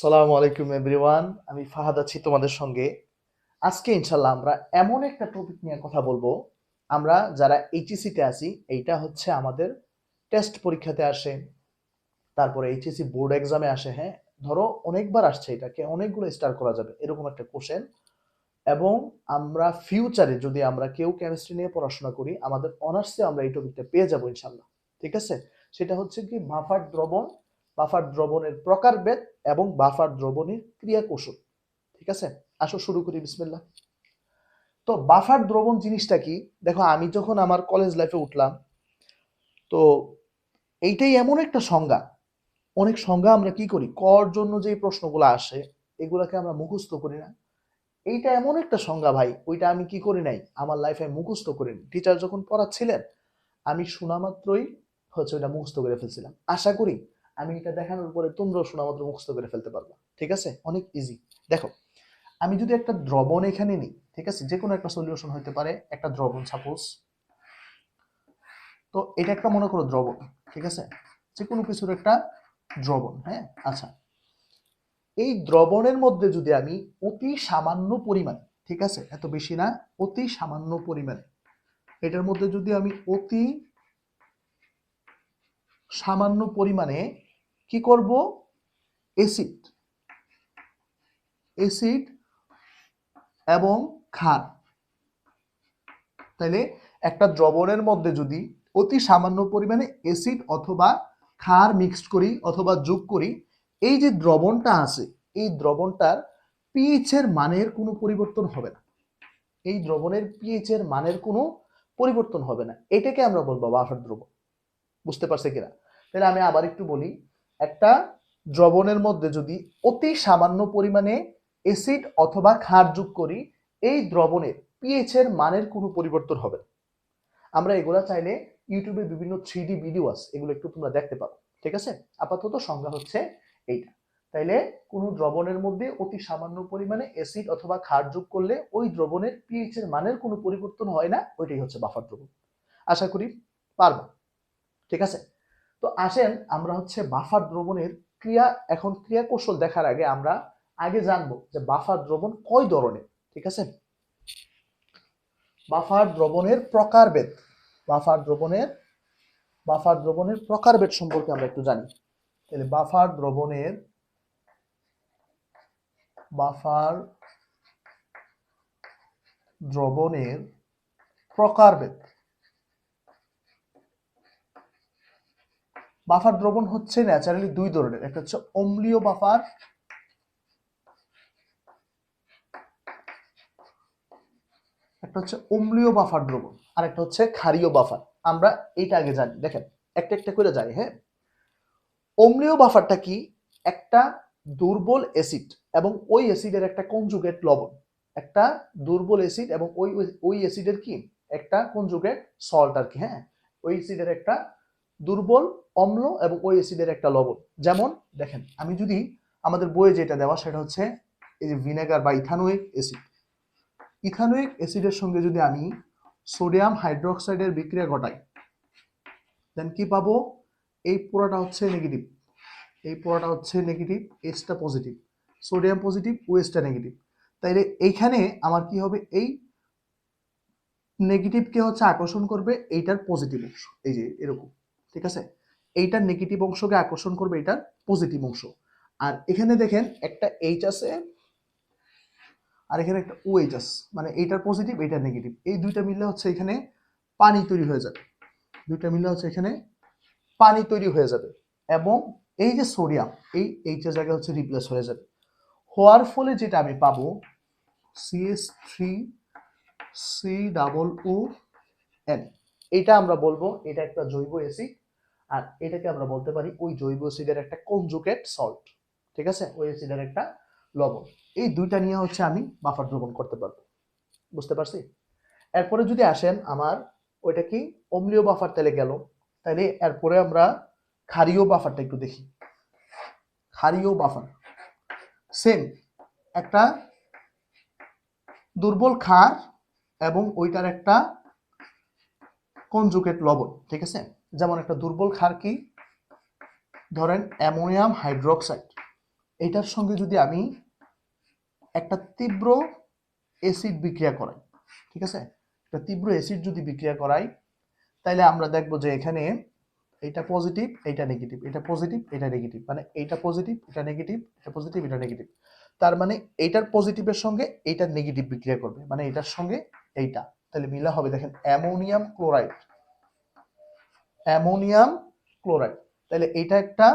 সালামু আলাইকুম এভরিওয়ান আমি ফাহাদ আছি তোমাদের সঙ্গে। আজকে ইনশাল্লাহ আমরা এমন একটা টপিক নিয়ে কথা বলব। আমরা যারা এইচএসিতে আছি, এইটা হচ্ছে আমাদের টেস্ট পরীক্ষাতে আসে, তারপরে এইচএসসি বোর্ড এক্সামে আসে হ্যাঁ? ধরো অনেকবার আসছে এটাকে, অনেকগুলো স্টার করা যাবে, এরকম একটা কোশ্চেন এবং আমরা ফিউচারে যদি আমরা কেউ কেমিস্ট্রি নিয়ে পড়াশোনা করি, আমাদের অনার্সে আমরা এই টপিকটা পেয়ে যাব ইনশাল্লাহ ঠিক আছে? সেটা হচ্ছে কি মাফার দ্রবণ বাফার দ্রবণের প্রকারভেদ এবং বাফার দ্রবণের ক্রিয়া কৌশল ঠিক আছে? আসো শুরু করি, বিসমিল্লাহ। তো বাফার দ্রবণ জিনিসটা কি? দেখো, আমি যখন আমার কলেজ লাইফে উঠলাম, তো এইটাই এমন একটা সংজ্ঞা। অনেক সংজ্ঞা আমরা কি করি? কর জন্য যে প্রশ্নগুলো আসে, এগুলাকে আমরা মুখস্থ করি না। এইটা এমন একটা সংজ্ঞা ভাই, ওইটা আমি কি করি নাই? আমার লাইফে মুখস্থ করিনি টিচার যখন পড়াচ্ছিলেন, আমি শোনা মাত্রই হচ্ছে ওইটা মুখস্থ করে ফেলছিলাম। আশা করি আমি এটা দেখানোর পরে তোমরাও শোনা মাত্র মুখস্থ করে ফেলতে পারবা। ঠিক আছে? অনেক ইজি দেখো, আমি যদি একটা দ্রবণ এখানে নিই, ঠিক আছে? যে কোনো একটা সলিউশন হতে পারে, একটা দ্রবণ সাপোজ তো এটা একটা মনে করো দ্রবণ, ঠিক আছে? যে কোনো কিছুর একটা দ্রবণ হ্যাঁ? আচ্ছা। এই দ্রবণের মধ্যে যদি আমি অতি সামান্য পরিমাণ, ঠিক আছে? এত বেশি না, অতি সামান্য পরিমাণে, এটার মধ্যে যদি আমি অতি সামান্য পরিমাণে কি করব? অ্যাসিড অ্যাসিড এবং ক্ষার। তাইলে একটা দ্রবণের মধ্যে যদি অতি সামান্য পরিমাণে অ্যাসিড অথবা ক্ষার মিক্সড করি অথবা যোগ করি, এই যে দ্রবণটা আছে, এই দ্রবণটার পিএইচ এর মানের কোনো পরিবর্তন হবে না। এই দ্রবণের পিএইচ এর মানের কোনো পরিবর্তন হবে না। এটাকে আমরা বলব বাফার দ্রবণ। বুঝতে পারছে কিনা? তাহলে আমি আবার একটু বলি একটা দ্রবণের মধ্যে যদি অতি সামান্য পরিমাণে অ্যাসিড অথবা ক্ষার যোগ করি, এই দ্রবণের পিএইচ এর মানের কোনো পরিবর্তন হবে না। আমরা এগুলা চাইলে ইউটিউবে বিভিন্ন থ্রি ডি ভিডিও আছে এগুলো একটু তোমরা দেখতে পারো, ঠিক আছে? আপাতত সংজ্ঞা হচ্ছে এইটা। তাইলে কোনো দ্রবণের মধ্যে অতি সামান্য পরিমাণে অ্যাসিড অথবা ক্ষার যোগ করলে ওই দ্রবণের পিএইচ এর মানের কোনো পরিবর্তন হয় না, ওইটাই হচ্ছে বাফার দ্রবণ। আশা করি পারব, ঠিক আছে? তো আসেন আমরা হচ্ছে বাফার দ্রবণের ক্রিয়া, এখন ক্রিয়া কৌশল দেখার আগে আমরা আগে জানব যে বাফার দ্রবণ কয় ধরনের, ঠিক আছে? বাফার দ্রবণের প্রকারভেদ, বাফার দ্রবণের বাফার দ্রবণের প্রকারভেদ সম্পর্কে আমরা একটু জানি। তাহলে বাফার দ্রবণের বাফার দ্রবণের প্রকারভেদ। বাফার দ্রবণ হচ্ছে ন্যাচারালি দুই ধরনের, একটা হচ্ছে অম্লীয় বাফার একটা হচ্ছে অম্লীয় বাফার দ্রবণ, আর একটা হচ্ছে ক্ষারীয় বাফার। আমরা এইটা আগে জানি। দেখেন, একটা একটা করে যাই হ্যাঁ? অম্লীয় বাফারটা কি? একটা দুর্বল অ্যাসিড এবং ওই অ্যাসিডের একটা কনজুগেট লবণ। একটা দুর্বল অ্যাসিড এবং ওই ওই অ্যাসিডের কি? একটা কনজুগেট সল্ট আর কি হ্যাঁ? ওই অ্যাসিডের একটা দুর্বল, অম্ল এবং ওই অ্যাসিডের একটা লবণ। যেমন, দেখেন, আমি যদি আমাদের বইয়ে যেটা দেওয়া, সেটা হচ্ছে এই যে ভিনেগার বা ইথানোয়িক অ্যাসিড ইথানোয়িক অ্যাসিডের সঙ্গে যদি আমি সোডিয়াম হাইড্রোক্সাইডের বিক্রিয়া ঘটাই দেন কি পাবো? এই পুরোটা হচ্ছে নেগেটিভ এই পুরোটা হচ্ছে নেগেটিভ এসটা পজিটিভ সোডিয়াম পজিটিভ ওয়েসটা নেগেটিভ তাইলে এইখানে আমার কি হবে? এই নেগেটিভকে হচ্ছে আকর্ষণ করবে, এইটার পজিটিভ অংশ। এই যে, এরকম। ঠিক আছে? এইটার নেগেটিভ অংশকে আকর্ষণ করবে এটার পজিটিভ অংশ। আর এখানে দেখেন একটা এইচ আছে আর এখানে একটা ও এইচ আছে। মানে এইটার পজিটিভ এইটার নেগেটিভ এই দুইটা মিললে হচ্ছে এখানে পানি তৈরি হয়ে যাবে। দুইটা মিললে হচ্ছে এখানে পানি তৈরি হয়ে যাবে। এবং এই যে সোডিয়াম এই এইচের জায়গায় হচ্ছে রিপ্লেস হয়ে যাবে। হওয়ার ফলে যেটা আমি পাবো CS three C double O N এটা আমরা বলব, এটা একটা জৈব অ্যাসিড আর এটাকে আমরা বলতে পারি ওই জৈব অ্যাসিডের একটা কনজুকেট সল্ট ঠিক আছে? ওই অ্যাসিডের একটা লবণ। এই দুইটা নিয়ে হচ্ছে আমি বাফার দ্রবণ করতে পারব। বুঝতে পারছি? এরপরে যদি আসেন আমার, ওইটা কি? অম্লীয় বাফার তেলে গেল। তাহলে এরপরে আমরা ক্ষারীয় বাফারটা একটু দেখি। ক্ষারীয় বাফার সেম একটা দুর্বল ক্ষার এবং ওইটার একটা কনজুকেট লবণ, ঠিক আছে? যেমন একটা দুর্বল ক্ষার কি? ধরেন অ্যামোনিয়াম হাইড্রোক্সাইড। এটার সঙ্গে যদি আমি একটা তীব্র অ্যাসিড বিক্রিয়া করাই, ঠিক আছে? একটা তীব্র অ্যাসিড যদি বিক্রিয়া করাই তাহলে আমরা দেখব যে এখানে এটা পজিটিভ এটা নেগেটিভ এটা পজিটিভ এটা নেগেটিভ মানে এইটা পজিটিভ এটা নেগেটিভ এটা পজিটিভ এটা নেগেটিভ তার মানে এইটার পজিটিভের সঙ্গে এইটার নেগেটিভ বিক্রিয়া করবে। মানে এটার সঙ্গে এইটা। তাহলে মিলা হবে, দেখেন, অ্যামোনিয়াম ক্লোরাইড। Ammonium chloride. তাহলে এটা একটা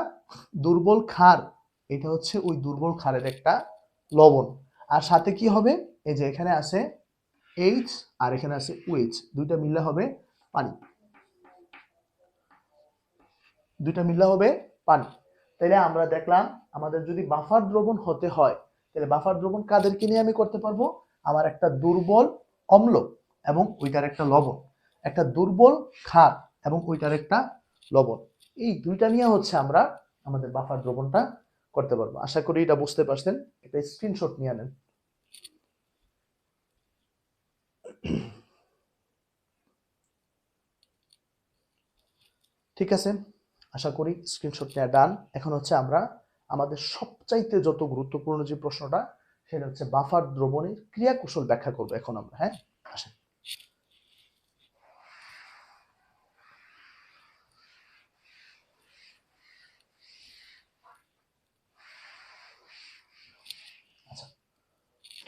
দুর্বল ক্ষার, এটা হচ্ছে ওই দুর্বল ক্ষারের একটা লবণ। আর সাথে কি হবে? এই যে এখানে আছে এইচ আর এখানে আছে ওএইচ দুইটা মিললে হবে পানি। দুইটা মিললে হবে পানি। তাহলে আমরা দেখলাম আমাদের যদি বাফার দ্রবণ হতে হয় তাহলে বাফার দ্রবণ কাদেরকে নিয়ে আমি করতে পারব? আমার একটা দুর্বল অম্ল এবং ওইটার একটা লবণ। একটা দুর্বল ক্ষার। এবং ওইটার একটা লবণ। এই দুইটা নিয়ে হচ্ছে আমরা আমাদের বাফার দ্রবণটা করতে পারব। আশা করি এটা বুঝতে পারছেন। একটা স্ক্রিনশট নিয়ে নেন। ঠিক আছে? আশা করি স্ক্রিনশট নেওয়া ডান এখন হচ্ছে আমরা আমাদের সবচাইতে যত গুরুত্বপূর্ণ যে প্রশ্নটা, সেটা হচ্ছে বাফার দ্রবণের ক্রিয়া কৌশল ব্যাখ্যা করব এখন আমরা হ্যাঁ আসেন আচ্ছা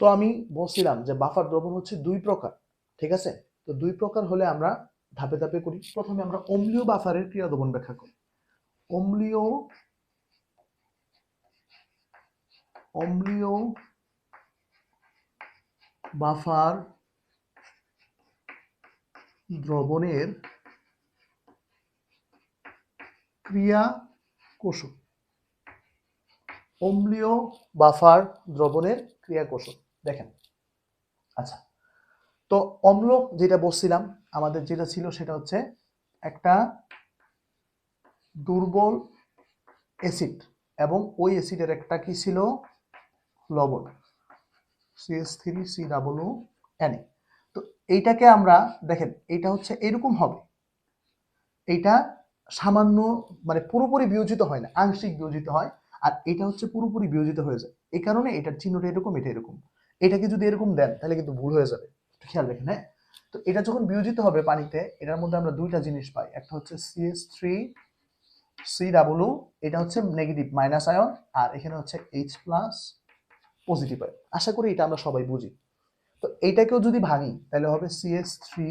তো আমি বলছিলাম যে বাফার দ্রবণ হচ্ছে দুই প্রকার, ঠিক আছে? তো দুই প্রকার হলে আমরা ধাপে ধাপে করি। প্রথমে আমরা অম্লীয় বাফারের ক্রিয়া দ্রবণ ব্যাখ্যা করি। অম্লীয় অম্লীয় বাফার দ্রবণের ক্রিয়া কৌশল অম্লীয় বাফার দ্রবণের ক্রিয়া কৌশল দেখেন। আচ্ছা তো অম্ল যেটা বলছিলাম, আমাদের যেটা ছিল সেটা হচ্ছে একটা দুর্বল অ্যাসিড এবং ওই অ্যাসিডের একটা কি ছিল? লবণ। CS three C double N তো এইটাকে আমরা, দেখেন, এইটা হচ্ছে এরকম হবে। এইটা সামান্য মানে পুরোপুরি বিয়োজিত হয় না, আংশিক বিয়োজিত হয়, আর এটা হচ্ছে পুরোপুরি বিয়োজিত হয়ে যায়। এই কারণে এটার চিহ্নটা এরকম, এটা এরকম। এটাকে যদি এরকম দেন, তাহলে কিন্তু ভুল হয়ে যাবে। খেয়াল রাখেন হ্যাঁ? তো এটা যখন বিয়োজিত হবে পানিতে, এটার মধ্যে আমরা দুইটা জিনিস পাই। একটা হচ্ছে সিএস থ্রি সি ডাবলু এটা হচ্ছে নেগেটিভ মাইনাস আয়ন আর এখানে হচ্ছে এইচ প্লাস পজিটিভ আয়ন আশা করি এটা আমরা সবাই বুঝি। তো এইটাকেও যদি ভাঙি, তাহলে হবে CS three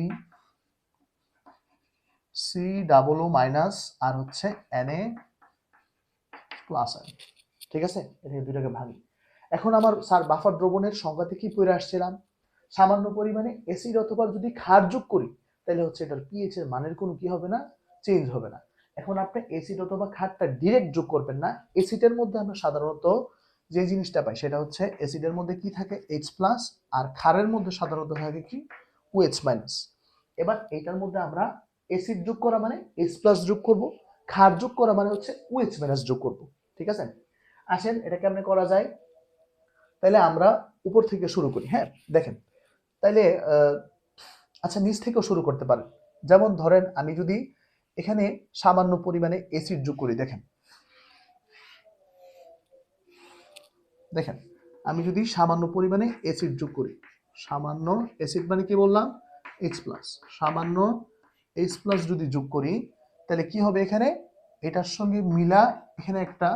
C W minus আর হচ্ছে এন এ প্লাস আয়ন ঠিক আছে? এটাকে দুইটাকে ভাঙি। এখন আমার স্যার বাফার দ্রবণের সংজ্ঞাতে কি পড়ে আসছিলাম? সামান্য পরিমাণে অ্যাসিড অথবা যদি ক্ষার যোগ করি, তাহলে হচ্ছে এটার পিএইচ এর মানের কোনো কি হবে না? চেঞ্জ হবে না। এখন আপনি অ্যাসিড অথবা ক্ষারটা ডিরেক্ট যোগ করবেন না। অ্যাসিডের মধ্যে আমরা সাধারণত যে জিনিসটা পাই, সেটা হচ্ছে অ্যাসিডের মধ্যে কি থাকে? এইচ প্লাস আর ক্ষারের মধ্যে সাধারণত থাকে কি? ওএইচ মাইনাস এবার এইটার মধ্যে আমরা অ্যাসিড যোগ করা মানে এইচ প্লাস যোগ করব, ক্ষার যোগ করা মানে হচ্ছে ওএইচ মাইনাস যোগ করব। ঠিক আছে? আসেন এটা কেমনে করা যায় তাহলে আমরা উপর থেকে শুরু করি হ্যাঁ? দেখেন, তাইলে আচ্ছা নিচ থেকেও শুরু করতে পারেন। যেমন ধরেন, আমি যদি এখানে সামান্য পরিমাণে এসিড যোগ করি, দেখেন। দেখেন, আমি যদি সামান্য পরিমাণে এসিড যোগ করি, সামান্য অ্যাসিড মানে কি বললাম? এইচ প্লাস সামান্য এইচ প্লাস যদি যোগ করি তাহলে কি হবে এখানে? এটার সঙ্গে মিলা এখানে একটা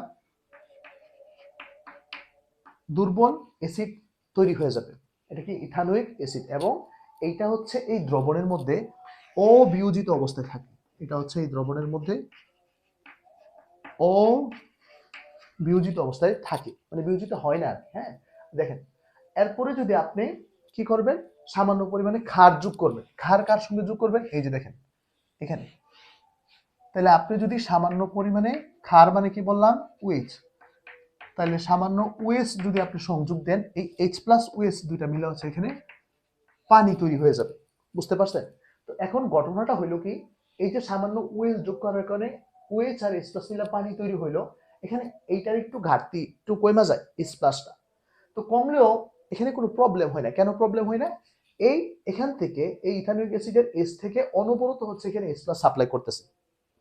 দুর্বল অ্যাসিড তৈরি হয়ে যাবে। এটা কি ইথানোয়িক অ্যাসিড এবং এইটা হচ্ছে এই দ্রবণের মধ্যে অবিয়োজিত অবস্থায় থাকে। এটা হচ্ছে এই দ্রবণের মধ্যে অবিয়োজিত অবস্থায় থাকে। মানে বিয়োজিত হয় না হ্যাঁ? দেখেন, এরপরে যদি আপনি কি করবেন? সামান্য পরিমাণে খার যোগ করবেন। খার কার সঙ্গে যোগ করবেন? এই যে দেখেন, এখানে। তাহলে আপনি যদি সামান্য পরিমাণে খার মানে কি বললাম? উইচ তাহলে সামান্য ওয়েস যদি আপনি সংযোগ দেন, এই এইচ প্লাস ওয়েস দুইটা মিলে হচ্ছে এখানে পানি তৈরি হয়ে যাবে। বুঝতে পারছেন? তো এখন ঘটনাটা হইল কি, এই যে সামান্য ওয়েস যোগ করার কারণে ওয়েস আর এইচ প্লাস মিলে পানি তৈরি হইল, এখানে এইটার একটু ঘাটতি, একটু কমা যায় এইচ প্লাসটা তো কমলেও এখানে কোনো প্রবলেম হয় না। কেন প্রবলেম হয় না? এই এখান থেকে এই ইথানিক অ্যাসিডের এস থেকে অনবরত হচ্ছে এখানে এইচ প্লাস সাপ্লাই করতেছে।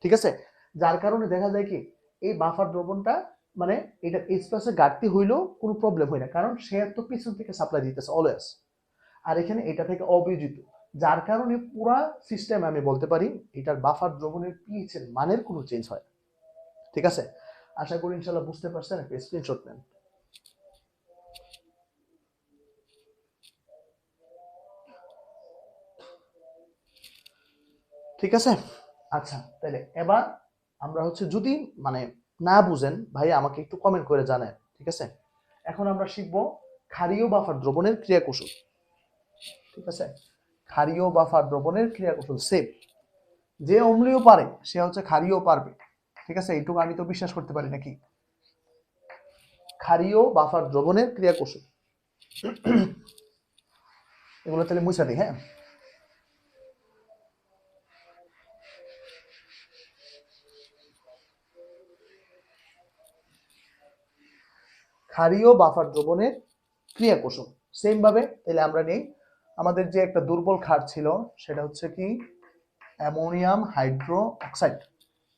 ঠিক আছে? যার কারণে দেখা যায় কি, এই বাফার দ্রবণটা মানে এটা প্লাসের ঘাটতি হইলেও কোনো প্রবলেম হয় না, কারণ সে তো পিছন থেকে সাপ্লাই দিতেছে অলওয়েজ আর এখানে এটা থেকে অবিজিত যার কারণে পুরা সিস্টেম আমি বলতে পারি, এটার বাফার দ্রবণের পিএইচ এর মানের কোনো চেঞ্জ হয়। ঠিক আছে? আশা করি ইনশাল্লাহ বুঝতে পারছেন, একটা স্ক্রিনশট নেন। ঠিক আছে? আচ্ছা তাহলে এবার আমরা হচ্ছে যদি মানে না বুঝেন, ভাই আমাকে একটু কমেন্ট করে জানেন ঠিক আছে? এখন আমরা শিখব ক্ষারীয় বাফার দ্রবণের ক্রিয়া কৌশল ঠিক আছে? ক্ষারীয় বাফার দ্রবণের ক্রিয়া কৌশল সেম যে অম্লীয় পারে, সে হচ্ছে ক্ষারীয় পারবে। ঠিক আছে? এইটুকু আমি তো বিশ্বাস করতে পারি নাকি? ক্ষারীয় বাফার দ্রবণের ক্রিয়া কৌশল এগুলো তাহলে মুছা দিই হ্যাঁ? ক্ষারীয় বাফার দ্রবণের ক্রিয়া কৌশল সেম ভাবে তাহলে আমরা নেই। আমাদের যে একটা দুর্বল ক্ষার ছিল, সেটা হচ্ছে কি? অ্যামোনিয়াম হাইড্রো অক্সাইড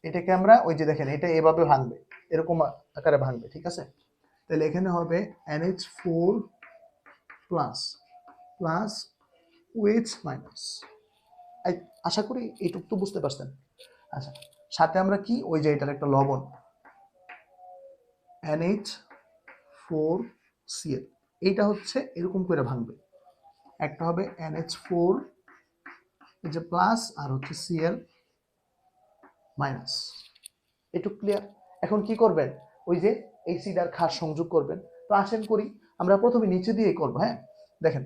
এটাকে আমরা ওই যে দেখেন, এটা এভাবে ভাঙবে। এরকম আকারে ভাঙবে, ঠিক আছে? তাহলে এখানে হবে NH four plus plus OH minus আশা করি এইটুকু তো বুঝতে পারছেন। আচ্ছা সাথে আমরা কি? ওই যে এটার একটা লবণ। এনএইচ ফোর সিএল এইটা হচ্ছে এরকম করে ভাঙবে। একটা হবে এনএইচ ফোর এই যে প্লাস আর হচ্ছে সিএল মাইনাস একটু ক্লিয়ার এখন কি করবেন? ওই যে এই সিডার খাস সংযোগ করবেন। তো আসেন করি, আমরা প্রথমে নিচে দিয়ে করব হ্যাঁ? দেখেন,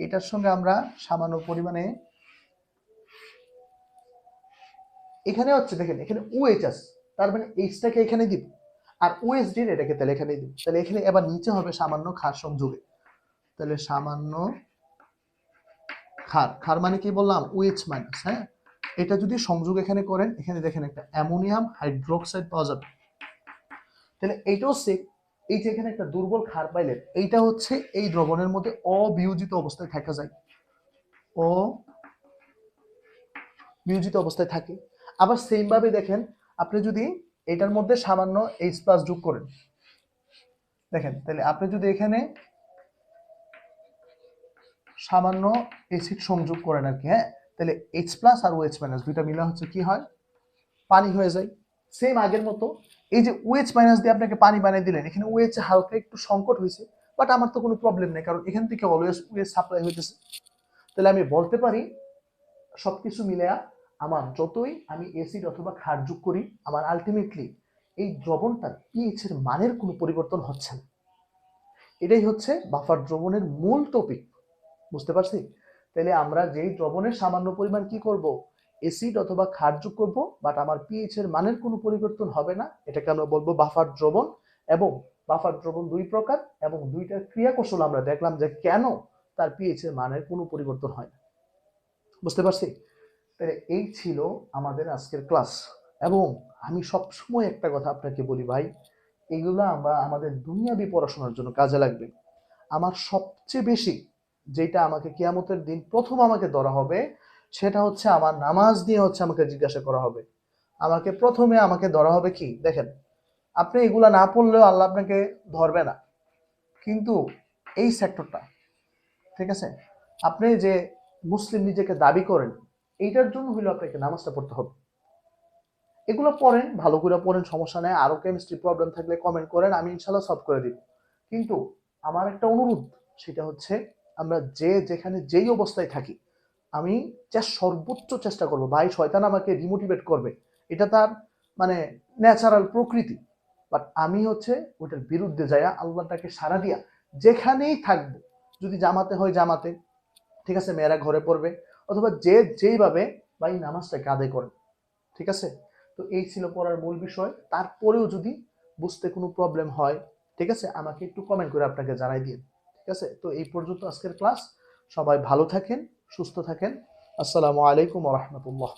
এটার সঙ্গে আমরা সামান্য পরিমাণে এখানে হচ্ছে, দেখেন, এখানে ওএইচ আছে, তার মানে এইচটাকে এখানে দিব। আর ওএস ডির এটাকে তাহলে এখানে দিব তাহলে এখানে এবার নিচে হবে সামান্য খার সংযোগে। তাহলে সামান্য খার খার মানে কি বললাম? ওএইচ মাইনাস হ্যাঁ? এটা যদি সংযোগ এখানে করেন, এখানে দেখেন একটা অ্যামোনিয়াম হাইড্রোক্সাইড পাওয়া যাবে। তাহলে এইটাও সেম এই যে এখানে একটা দুর্বল খার পাইলেন, এইটা হচ্ছে এই দ্রবণের মধ্যে অবিয়োজিত অবস্থায় থাকা যায়। অ বিয়োজিত অবস্থায় থাকে। আবার সেম ভাবে দেখেন, আপনি যদি এটার মধ্যে সামান্য এইচ প্লাস যোগ করেন। দেখেন, তাহলে আপনি যদি এখানে সামান্য এসিড সংযোগ করেন আর কি হ্যাঁ? তাহলে এইচ প্লাস আর ওএইচ মাইনাস দুইটা মিলা হচ্ছে কি হয়? পানি হয়ে যায়। সেম আগের মতো, এই যে ওএইচ মাইনাস দিয়ে আপনাকে পানি বানিয়ে দিলেন, এখানে ওএইচ হালকা একটু সংকট হয়েছে বাট আমার তো কোনো প্রবলেম নেই, কারণ এখান থেকে অলওয়েজ ওএইচ সাপ্লাই হইতেছে। তাহলে আমি বলতে পারি সব সবকিছু মিলেয়া আমার যতই আমি এসিড অথবা ক্ষার যোগ করি, আমার আলটিমেটলি এই দ্রবণটার পিএইচের মানের কোনো পরিবর্তন হচ্ছে না। এটাই হচ্ছে বাফার দ্রবণের মূল টপিক বুঝতে পারছি? তাহলে আমরা যেই দ্রবণের সামান্য পরিমাণ কি করব? এসিড অথবা ক্ষার যোগ করব বাট আমার পিএইচ এর মানের কোনো পরিবর্তন হবে না। এটাকে আমরা বলব বাফার দ্রবণ এবং বাফার দ্রবণ দুই প্রকার এবং দুইটার ক্রিয়া কৌশল আমরা দেখলাম যে কেন তার পিএইচ এর মানের কোনো পরিবর্তন হয় না। বুঝতে পারছি? তাহলে এই ছিল আমাদের আজকের ক্লাস। এবং আমি সবসময় একটা কথা আপনাকে বলি ভাই, এগুলো আমরা আমাদের দুনিয়াবি পড়াশোনার জন্য কাজে লাগবে। আমার সবচেয়ে বেশি যেটা আমাকে কিয়ামতের দিন প্রথম আমাকে ধরা হবে, সেটা হচ্ছে আমার নামাজ নিয়ে হচ্ছে আমাকে জিজ্ঞাসা করা হবে। আমাকে প্রথমে আমাকে ধরা হবে কি? দেখেন, আপনি এগুলা না পড়লেও আল্লাহ আপনাকে ধরবে না। কিন্তু এই সেক্টরটা ঠিক আছে? আপনি যে মুসলিম নিজেকে দাবি করেন এইটার জন্য হইল আপনাকে নামাজটা পড়তে হবে। এগুলো পড়েন, ভালো করে পড়েন, সমস্যা নেই। আরও কেমিস্ট্রি প্রবলেম থাকলে কমেন্ট করেন, আমি ইনশাল্লাহ সলভ করে দিব। কিন্তু আমার একটা অনুরোধ, সেটা হচ্ছে আমরা যে যেখানে যেই অবস্থায় থাকি, আমি সর্বোচ্চ চেষ্টা করব। ভাই, শয়তান আমাকে রিমোটিভেট করবে। এটা তার মানে ন্যাচারাল প্রকৃতি। বাট আমি হচ্ছে ওটার বিরুদ্ধে যাইয়া আল্লাহটাকে সারা দিয়া যেখানেই থাকব, যদি জামাতে হয় জামাতে। ঠিক আছে, মেয়েরা ঘরে পড়বে অথবা যে যেইভাবে বা এই নামাজটাকে আদায় করেন, ঠিক আছে? তো এই ছিল পড়ার মূল বিষয়। তারপরেও যদি বুঝতে কোনো প্রবলেম হয়, ঠিক আছে? আমাকে একটু কমেন্ট করে আপনাকে জানাই দিন, ঠিক আছে? তো এই পর্যন্ত আজকের ক্লাস সবাই ভালো থাকেন, সুস্থ থাকেন। আসসালামু আলাইকুম রহমতুল্লাহ।